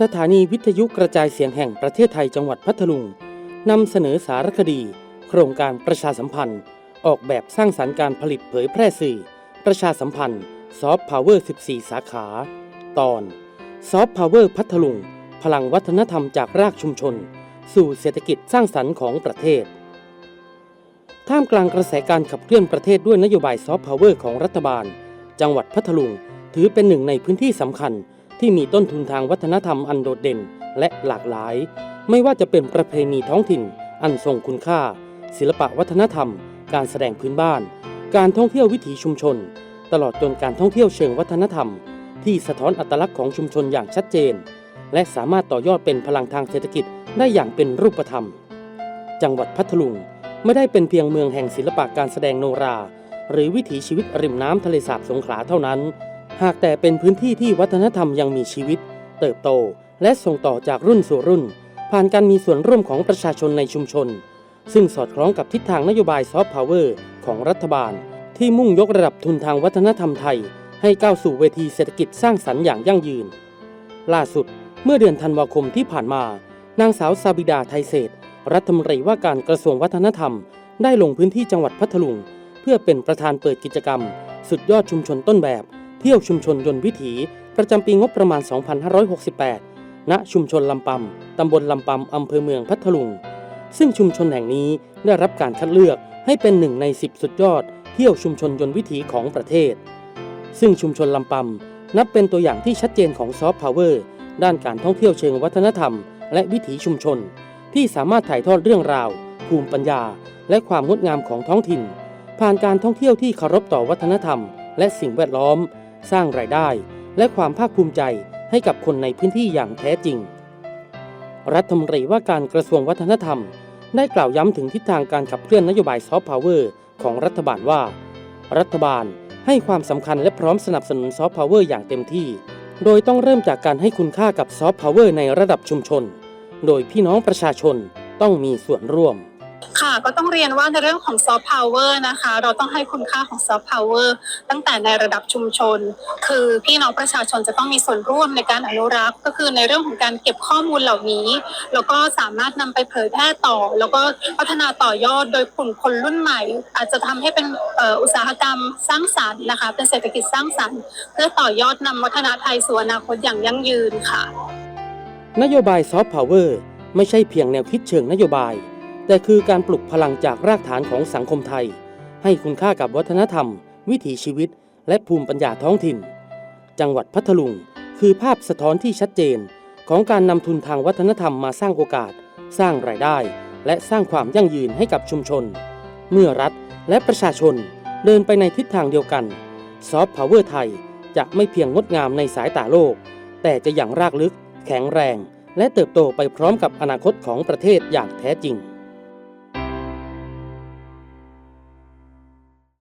สถานีวิทยุกระจายเสียงแห่งประเทศไทยจังหวัดพัทลุงนำเสนอสารคดี โครงการประชาสัมพันธ์ ออกแบบสร้างสรรค์การผลิตเผยแพร่สื่อ ประชาสัมพันธ์ซอฟต์พาวเวอร์ 14 สาขา ตอนซอฟต์พาวเวอร์พัทลุง พลังวัฒนธรรมจากรากชุมชน สู่เศรษฐกิจสร้างสรรค์ของประเทศ ท่ามกลางกระแสการขับเคลื่อนประเทศด้วยนโยบายซอฟต์พาวเวอร์ของรัฐบาล จังหวัดพัทลุงถือเป็นหนึ่งในพื้นที่สำคัญ ที่มีต้นทุนทางวัฒนธรรมอันโดดเด่นและหลากหลาย ไม่ว่าจะเป็นประเพณีท้องถิ่น อันทรงคุณค่า ศิลปะวัฒนธรรม การแสดงพื้นบ้าน การท่องเที่ยววิถีชุมชน ตลอดจนการท่องเที่ยวเชิงวัฒนธรรม ที่สะท้อนอัตลักษณ์ของชุมชนอย่างชัดเจน และสามารถต่อยอดเป็นพลังทางเศรษฐกิจได้อย่างเป็นรูปธรรม จังหวัดพัทลุงไม่ได้เป็นเพียงเมืองแห่งศิลปะการแสดงโนรา หรือวิถีชีวิตริมน้ำทะเลสาบสงขลาเท่านั้น หากแต่เป็นพื้นที่ที่วัฒนธรรมยังมีชีวิต เติบโต และส่งต่อจากรุ่นสู่รุ่น ผ่านการมีส่วนร่วมของประชาชนในชุมชน ซึ่งสอดคล้องกับทิศทางนโยบายซอฟต์พาวเวอร์ของรัฐบาล ที่มุ่งยกระดับทุนทางวัฒนธรรมไทย ให้ก้าวสู่เวทีเศรษฐกิจสร้างสรรค์อย่างยั่งยืน ล่าสุด เมื่อเดือนธันวาคมที่ผ่านมา นางสาวซาบิดาไทยเศรษฐรัฐมนตรีว่าการกระทรวงวัฒนธรรม ได้ลงพื้นที่จังหวัดพัทลุง เพื่อเป็นประธานเปิดกิจกรรม สุดยอดชุมชนต้นแบบ ที่ยวชุมชนยนต์วิถี ประจำปีงบประมาณ 2568 ณ ชุมชนลำปำตำบลลำปำอำเภอเมืองพัทลุง ซึ่งชุมชนแห่งนี้ได้รับการคัดเลือกให้เป็นหนึ่งใน 10 สุดยอด เที่ยวชุมชนยนต์วิถีของประเทศ ซึ่งชุมชนลำปำนับเป็นตัวอย่างที่ชัดเจนของซอฟต์พาวเวอร์ด้านการท่องเที่ยวเชิงวัฒนธรรม และวิถีชุมชน ที่สามารถถ่ายทอดเรื่องราว ภูมิปัญญา และความงดงามของท้องถิ่น ผ่านการท่องเที่ยวที่เคารพต่อวัฒนธรรม และสิ่งแวดล้อม สร้างรายได้ และความภาคภูมิใจให้กับคนในพื้นที่อย่างแท้จริง รัฐมนตรีว่าการกระทรวงวัฒนธรรม ได้กล่าวย้ำถึงทิศทางการขับเคลื่อนนโยบายซอฟต์พาวเวอร์ของรัฐบาลว่า รัฐบาลให้ความสำคัญและพร้อมสนับสนุนซอฟต์พาวเวอร์อย่างเต็มที่ โดยต้องเริ่มจากการให้คุณค่ากับซอฟต์พาวเวอร์ในระดับชุมชน โดยพี่น้องประชาชนต้องมีส่วนร่วม ค่ะก็ต้องเรียนว่าในเรื่องของซอฟต์พาวเวอร์นะคะ เราต้องให้คุณค่าของซอฟต์พาวเวอร์ตั้งแต่ในระดับชุมชน คือพี่น้องประชาชนจะต้องมีส่วนร่วมในการอนุรักษ์ ก็คือในเรื่องของการเก็บข้อมูลเหล่านี้ แล้วก็สามารถนำไปเผยแพร่ต่อ แล้วก็พัฒนาต่อยอดโดยกลุ่มคนรุ่นใหม่ อาจจะทำให้เป็นอุตสาหกรรมสร้างสรรค์นะคะ เป็นเศรษฐกิจสร้างสรรค์ เพื่อต่อยอดนำวัฒนธรรมไทยสู่อนาคตอย่างยั่งยืนค่ะ นโยบายซอฟต์พาวเวอร์ไม่ใช่เพียงแนวคิดเชิงนโยบาย แต่คือการปลุกพลังจากรากฐานของสังคมไทย ให้คุณค่ากับวัฒนธรรม วิถีชีวิต และภูมิปัญญาท้องถิ่น จังหวัดพัทลุง คือภาพสะท้อนที่ชัดเจน ของการนำทุนทางวัฒนธรรมมาสร้างโอกาส สร้างรายได้ และสร้างความยั่งยืนให้กับชุมชน เมื่อรัฐและประชาชนเดินไปในทิศทางเดียวกันซอฟต์พาวเวอร์ไทยจะไม่เพียงงดงามในสายตาโลก แต่จะอย่างรากลึก แข็งแรง และเติบโตไปพร้อมกับอนาคตของประเทศอย่างแท้จริง